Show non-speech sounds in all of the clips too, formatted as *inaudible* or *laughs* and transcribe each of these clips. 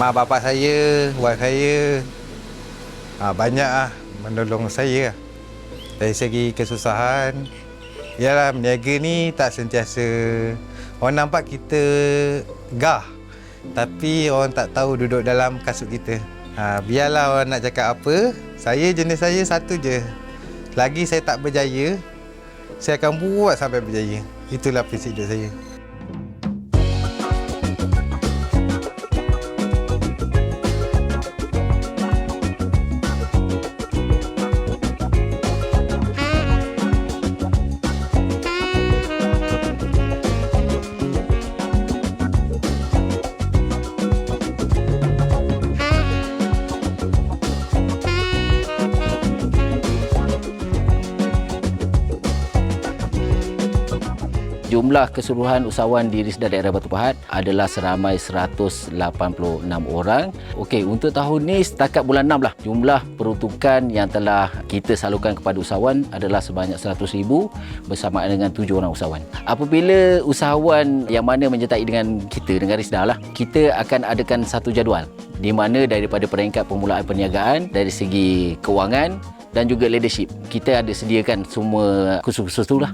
mak bapak saya, wife saya ha, banyak ah menolong saya. Dari segi kesusahan, yalah meniaga ni tak sentiasa orang nampak kita gah tapi orang tak tahu duduk dalam kasut kita. Ha, biarlah orang nak cakap apa, saya jenis saya satu je. Lagi saya tak berjaya, saya akan buat sampai berjaya. Itulah prinsip hidup saya. Jumlah keseluruhan usahawan di Risda Daerah Batu Pahat adalah seramai 186 orang. Okey, untuk tahun ni setakat bulan 6 lah. Jumlah peruntukan yang telah kita salurkan kepada usahawan adalah sebanyak 100,000 bersamaan dengan 7 orang usahawan. Apabila usahawan yang mana menyertai dengan kita, dengan Risda lah, kita akan adakan satu jadual di mana daripada peringkat permulaan perniagaan dari segi kewangan dan juga leadership. Kita ada sediakan semua khusus-khusus tu lah.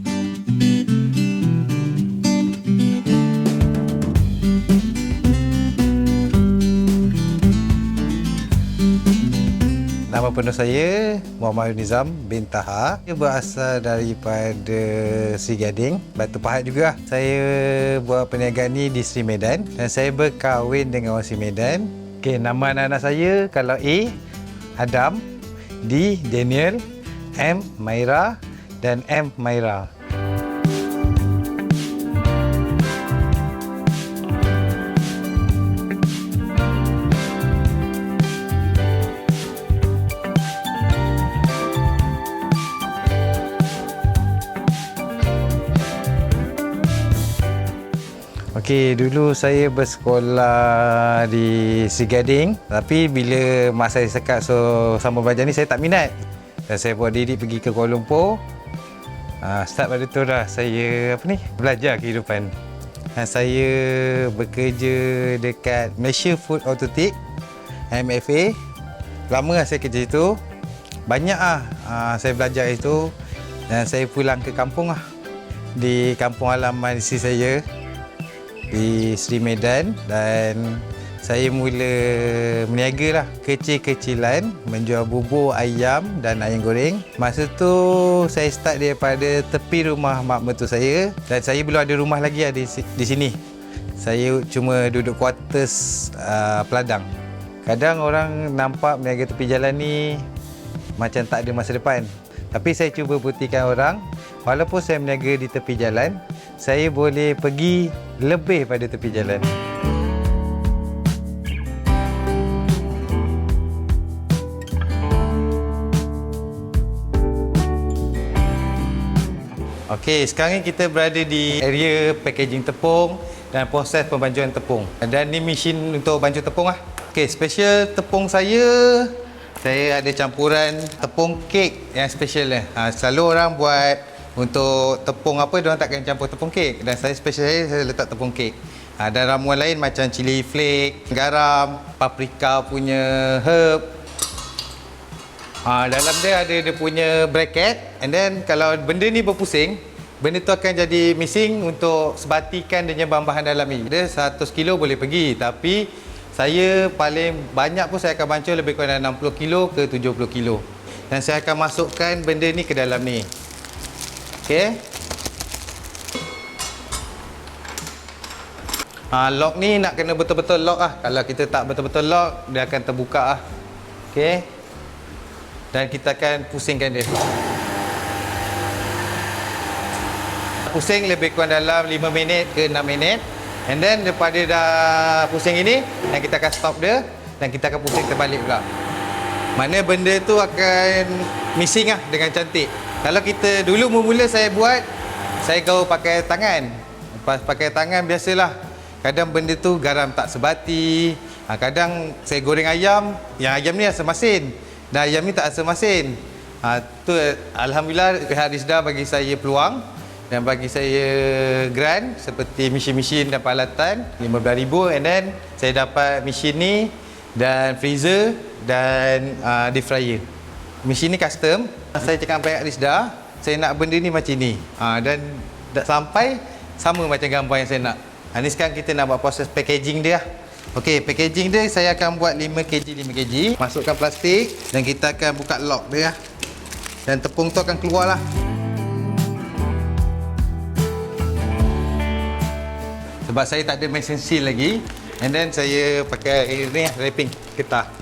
Nama penuh saya Muhammad Nizam bin Taha. Saya berasal daripada Sri Gading, Batu Pahat juga. Saya buat perniagaan ni di Sri Medan dan saya berkahwin dengan orang Sri Medan. Okey, nama anak-anak saya kalau A Adam, D Daniel, M Maira dan M Maira. Okey, dulu saya bersekolah di Sigading. Tapi bila masa saya sekat so sama belajar ni saya tak minat. Dan saya buat diri pergi ke Kuala Lumpur. Uh, start pada tu dah saya apa ni belajar kehidupan. Dan saya bekerja dekat Malaysia Food Authority MFA. Lama lah saya kerja itu. Banyak ah uh, saya belajar itu dan saya pulang ke kampung lah. Di kampung halaman isteri saya di Sri Medan dan saya mula meniaga lah kecil-kecilan menjual bubur ayam dan ayam goreng. Masa tu saya start daripada tepi rumah mak mertua saya dan saya belum ada rumah lagi lah di, di sini. Saya cuma duduk quarters uh, peladang. Kadang orang nampak meniaga tepi jalan ni macam tak ada masa depan. Tapi saya cuba buktikan orang walaupun saya meniaga di tepi jalan, saya boleh pergi lebih pada tepi jalan. Okey, sekarang ni kita berada di area packaging tepung dan proses pembanjuan tepung. Dan ni mesin untuk bancuh tepung lah. Okey, special tepung saya saya ada campuran tepung kek yang special ni. Ha, selalu orang buat untuk tepung apa dia orang takkan campur tepung kek dan saya special saya saya letak tepung kek. Ha, dan ramuan lain macam cili flake, garam, paprika punya herb. Ha, dalam dia ada dia punya bracket and then kalau benda ni berpusing, benda tu akan jadi missing untuk sebatikan dia bahan-bahan dalam ni. Dia 100 kilo boleh pergi tapi saya paling banyak pun saya akan bancur lebih kurang 60 kilo ke 70 kilo. Dan saya akan masukkan benda ni ke dalam ni. Okey. Ha, lock ni nak kena betul-betul lock ah. Kalau kita tak betul-betul lock, dia akan terbuka ah. Okey. Dan kita akan pusingkan dia. Pusing lebih kurang dalam 5 minit ke 6 minit. And then daripada dah pusing ini, dan kita akan stop dia dan kita akan pusing terbalik pula. Mana benda tu akan missing lah dengan cantik. Kalau kita dulu mula-mula saya buat, saya gaul pakai tangan. Lepas pakai tangan biasalah. Kadang benda tu garam tak sebati. Ha, kadang saya goreng ayam, yang ayam ni rasa masin. Dan ayam ni tak rasa masin. Ha, tu Alhamdulillah pihak Rizda bagi saya peluang dan bagi saya grant seperti mesin-mesin dan peralatan RM15,000 and then saya dapat mesin ni dan freezer dan uh, deep fryer. Mesin ni custom. Saya cakap dengan Risda, saya nak benda ni macam ni. Uh, dan dah sampai sama macam gambar yang saya nak. Ha, ni sekarang kita nak buat proses packaging dia. lah. Okey, packaging dia saya akan buat 5 kg 5 kg. Masukkan plastik dan kita akan buka lock dia. lah. Dan tepung tu akan keluar lah. Sebab saya tak ada mesin seal lagi. And then saya pakai ni lah, wrapping getah.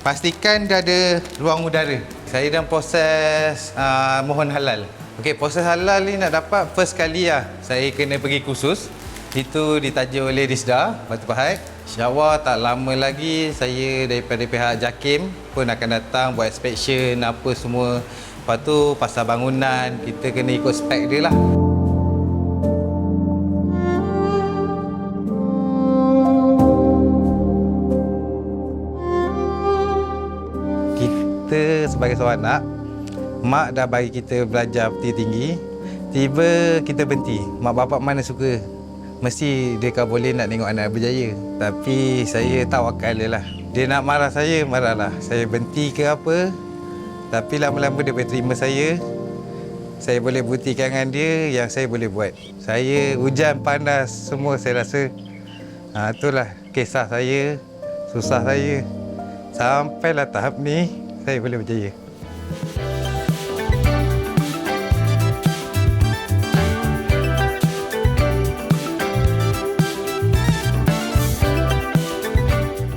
Pastikan dia ada ruang udara. Saya dalam proses uh, mohon halal. Okey, proses halal ni nak dapat first kali lah. Saya kena pergi kursus. Itu ditaja oleh Risda Batu Pahat. InsyaAllah tak lama lagi saya daripada pihak JAKIM pun akan datang buat inspection apa semua. Lepas tu pasal bangunan kita kena ikut spek dia lah. Sebagai seorang anak mak dah bagi kita belajar tinggi-tinggi tiba kita berhenti. Mak bapak mana suka? Mesti dia kan boleh nak tengok anak berjaya. Tapi saya tawakal dia lah. Dia nak marah saya marahlah. Saya berhenti ke apa? Tapi lama-lama dia boleh terima saya. Saya boleh buktikan dengan dia yang saya boleh buat. Saya hujan panas semua saya rasa. Ha, itulah kisah saya susah saya. Sampailah tahap ni saya boleh berjaya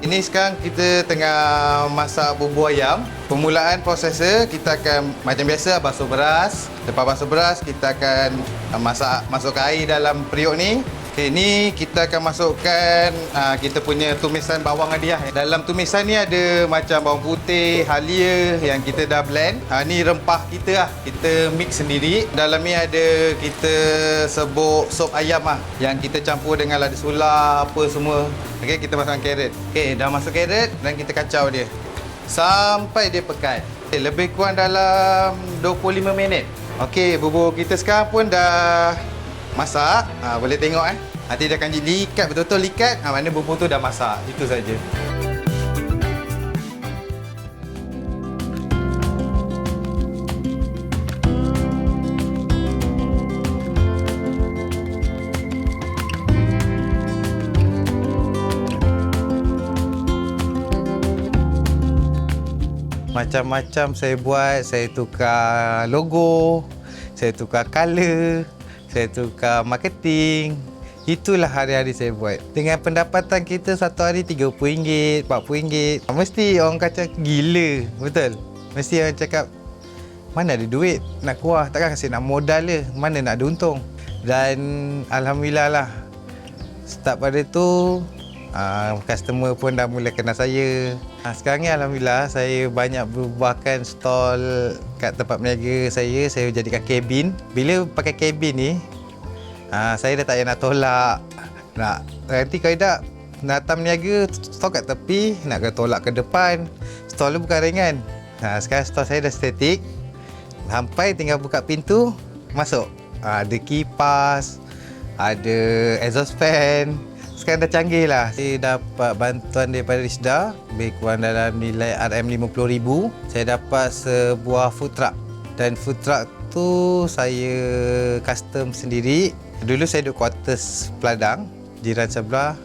Ini sekarang kita tengah masak bubur ayam. Permulaan prosesnya kita akan macam biasa basuh beras. Lepas basuh beras kita akan masak masukkan air dalam periuk ni. Okey, ni kita akan masukkan uh, kita punya tumisan bawang hadiah. Dalam tumisan ni ada macam bawang putih, halia yang kita dah blend. Uh, ni rempah kita lah. Kita mix sendiri. Dalam ni ada kita sebut sop ayam lah yang kita campur dengan lada sula apa semua. Okey, kita masukkan carrot. Okey, dah masuk carrot dan kita kacau dia. Sampai dia pekat. Okay, lebih kurang dalam 25 minit. Okey, bubur kita sekarang pun dah masak. Ha, boleh tengok eh. Nanti dia akan jadi likat betul-betul likat. Ha, mana bubur tu dah masak. Itu saja. Macam-macam saya buat, saya tukar logo, saya tukar color, saya tukar marketing. Itulah hari-hari saya buat. Dengan pendapatan kita satu hari RM30, RM40. Mesti orang kata gila. Betul? Mesti orang cakap, mana ada duit nak keluar. Takkan kasi nak modal je. Mana nak ada untung. Dan Alhamdulillah lah. Start pada tu, uh, customer pun dah mula kenal saya. Uh, sekarang ni Alhamdulillah saya banyak berubahkan stall kat tempat berniaga saya. Saya jadikan kabin. Bila pakai kabin ni, uh, saya dah tak payah nak tolak. Nak, nanti kalau tak, datang berniaga, stall kat tepi, nak kena tolak ke depan. Stall tu bukan ringan. Uh, sekarang stall saya dah statik. Sampai tinggal buka pintu, masuk. Uh, ada kipas, ada exhaust fan. Sekarang dah canggih lah. Saya dapat bantuan daripada Risda. Lebih kurang dalam nilai RM50,000. Saya dapat sebuah food truck. Dan food truck tu saya custom sendiri. Dulu saya duduk quarters Peladang. Jiran sebelah.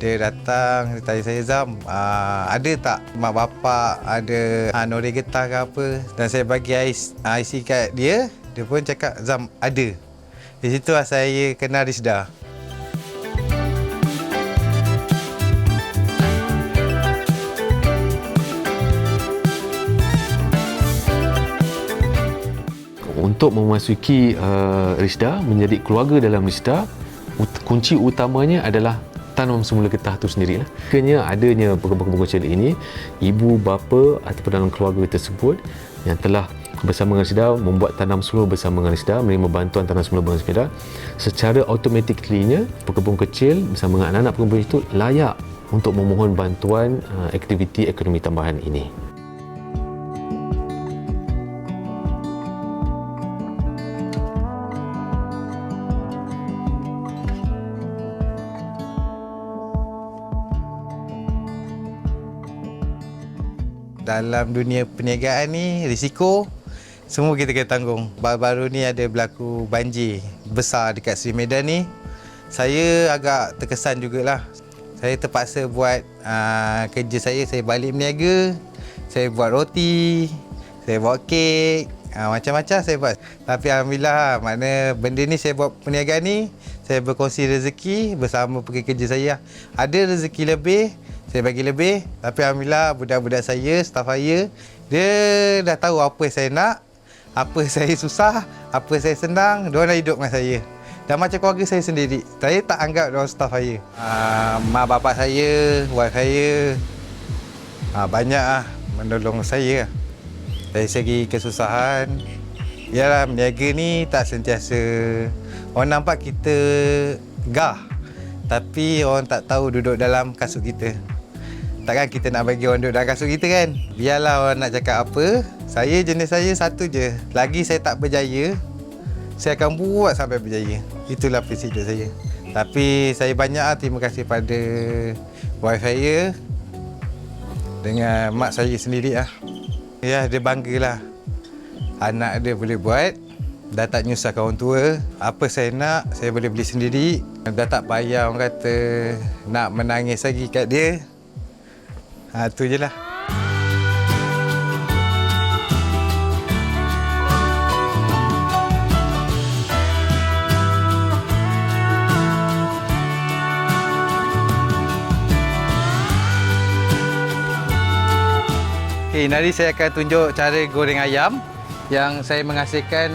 Dia datang, dia tanya saya, Zam, uh, ada tak mak bapak ada uh, nori getah ke apa? Dan saya bagi IC, IC kat dia. Dia pun cakap, Zam, ada. Di situ lah saya kenal Risda. Untuk memasuki uh, Risda, menjadi keluarga dalam Risda, ut- kunci utamanya adalah tanam semula getah itu sendirilah. Kena adanya kecil ini, ibu bapa ataupun dalam keluarga tersebut yang telah bersama dengan Risda membuat tanam semula bersama dengan Risda menerima bantuan tanam semula bersama Risda secara automatically-nya pekebun kecil bersama dengan anak-anak pekebun itu layak untuk memohon bantuan uh, aktiviti ekonomi tambahan ini. Dalam dunia perniagaan ni risiko semua kita kena tanggung. Baru-baru ni ada berlaku banjir besar dekat Sri Medan ni. Saya agak terkesan jugalah. Saya terpaksa buat uh, kerja saya, saya balik berniaga. Saya buat roti, saya buat kek, uh, macam-macam saya buat. Tapi Alhamdulillah, mana benda ni saya buat perniagaan ni, saya berkongsi rezeki bersama pergi kerja saya. Ada rezeki lebih, saya bagi lebih. Tapi Alhamdulillah, budak-budak saya, staf saya, dia dah tahu apa saya nak, apa *laughs* saya susah, apa saya senang, dia nak hidup dengan saya. Dan macam keluarga saya sendiri. Saya tak anggap dia staf saya. Uh, mak bapak saya, wife saya, uh, banyak ah menolong saya. Dari segi kesusahan, Yalah, berniaga ni tak sentiasa Orang nampak kita gah Tapi orang tak tahu duduk dalam kasut kita Takkan kita nak bagi orang duduk dalam kasut kita kan? Biarlah orang nak cakap apa Saya jenis saya satu je. Lagi saya tak berjaya Saya akan buat sampai berjaya. Itulah prinsip saya. Tapi saya banyak lah terima kasih pada Wife saya Dengan mak saya sendiri lah. Ya dia banggalah. Anak dia boleh buat Dah tak nyusahkan orang tua. Apa saya nak Saya boleh beli sendiri. Dah tak payah orang kata Nak menangis lagi kat dia Ha tu je lah Okay, nanti saya akan tunjuk cara goreng ayam yang saya menghasilkan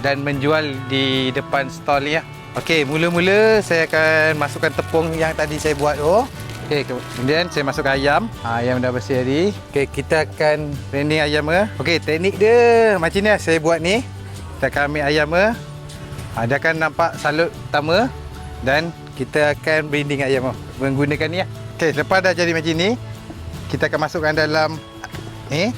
dan menjual di depan stall ni ya. Okey, mula-mula saya akan masukkan tepung yang tadi saya buat tu. Okey, kemudian saya masukkan ayam. Ha, ayam dah bersih tadi. Okey, kita akan blending ayam ke. Okey, teknik dia macam ni lah saya buat ni. Kita akan ambil ayam ke. Ha, dia akan nampak salut pertama dan kita akan blending ayam ke. Menggunakan ni lah. Okey, lepas dah jadi macam ni, kita akan masukkan dalam ni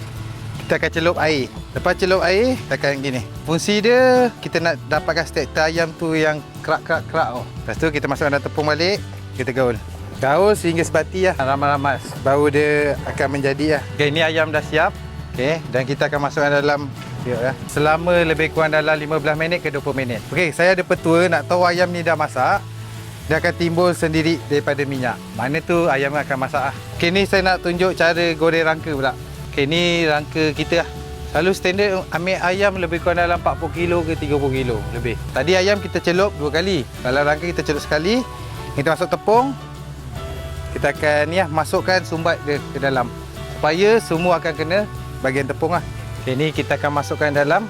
kita akan celup air lepas celup air kita akan gini fungsi dia kita nak dapatkan struktur ayam tu yang kerak-kerak-kerak tu lepas tu kita masukkan dalam tepung balik kita gaul gaul sehingga sebati lah ramas-ramas baru dia akan menjadi lah ok ni ayam dah siap ok dan kita akan masukkan dalam dia, ya. selama lebih kurang dalam 15 minit ke 20 minit ok saya ada petua nak tahu ayam ni dah masak dia akan timbul sendiri daripada minyak mana tu ayam akan masak lah ok ni saya nak tunjuk cara goreng rangka pula Okay, ni rangka kita lah. Selalu standard ambil ayam lebih kurang dalam 40 kilo ke 30 kilo lebih. Tadi ayam kita celup dua kali. Kalau rangka kita celup sekali, kita masuk tepung. Kita akan lah, masukkan sumbat dia ke dalam. Supaya semua akan kena bahagian tepung lah. Okay, ni kita akan masukkan dalam.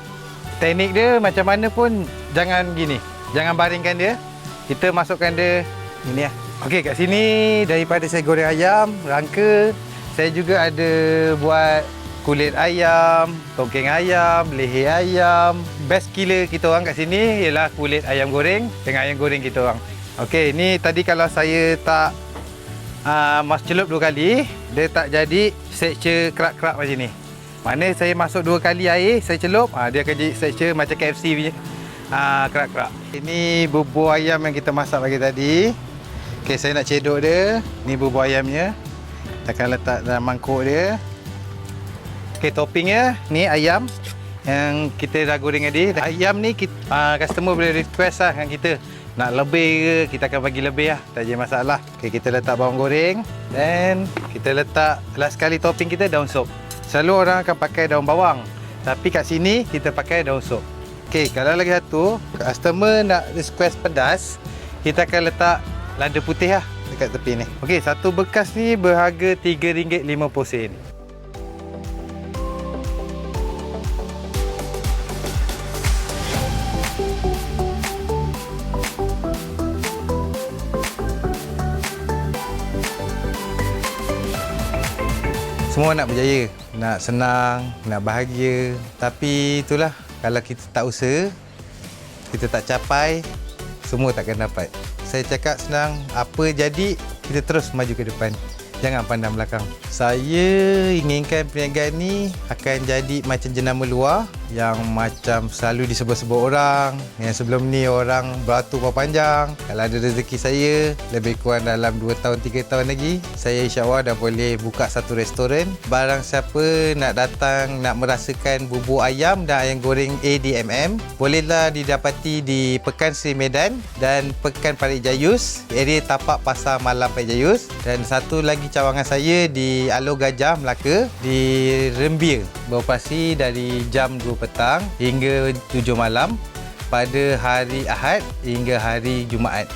Teknik dia macam mana pun jangan gini. Jangan baringkan dia. Kita masukkan dia ini lah. Okey, kat sini daripada saya goreng ayam, rangka, saya juga ada buat kulit ayam, tongkeng ayam, leher ayam. Best killer kita orang kat sini ialah kulit ayam goreng dengan ayam goreng kita orang. Okey, ni tadi kalau saya tak uh, mas celup dua kali, dia tak jadi texture kerak-kerak macam ni. Mana saya masuk dua kali air, saya celup, uh, dia akan jadi texture macam KFC punya uh, kerak-kerak. Ini bubur ayam yang kita masak pagi tadi. Okey, saya nak cedok dia. Ni bubur ayamnya. Kita akan letak dalam mangkuk dia. Okey, toppingnya ni ayam yang kita dah goreng tadi. Ayam ni kita, uh, customer boleh request lah dengan kita. Nak lebih ke, kita akan bagi lebih lah. Tak ada masalah. Okey, kita letak bawang goreng. Dan kita letak last sekali topping kita daun sop. Selalu orang akan pakai daun bawang. Tapi kat sini kita pakai daun sop. Okey, kalau lagi satu, customer nak request pedas, kita akan letak lada putih lah dekat tepi ni. Okey, satu bekas ni berharga RM3.50. Semua nak berjaya, nak senang, nak bahagia. Tapi itulah, kalau kita tak usaha, kita tak capai, semua takkan dapat. Saya cakap senang, apa jadi, kita terus maju ke depan. Jangan pandang belakang. Saya inginkan perniagaan ni akan jadi macam jenama luar yang macam selalu disebut-sebut orang. Yang sebelum ni orang beratur panjang. Kalau ada rezeki saya, lebih kurang dalam 2 tahun, 3 tahun lagi, saya insyaAllah dah boleh buka satu restoran. Barang siapa nak datang, nak merasakan bubur ayam dan ayam goreng ADMM, bolehlah didapati di Pekan Seri Medan dan Pekan Parit Jayus, area tapak Pasar Malam Parit Jayus. Dan satu lagi cawangan saya di Alo Gajah, Melaka, di Rembir. Beroperasi dari jam 2 petang hingga 7 malam pada hari Ahad hingga hari Jumaat.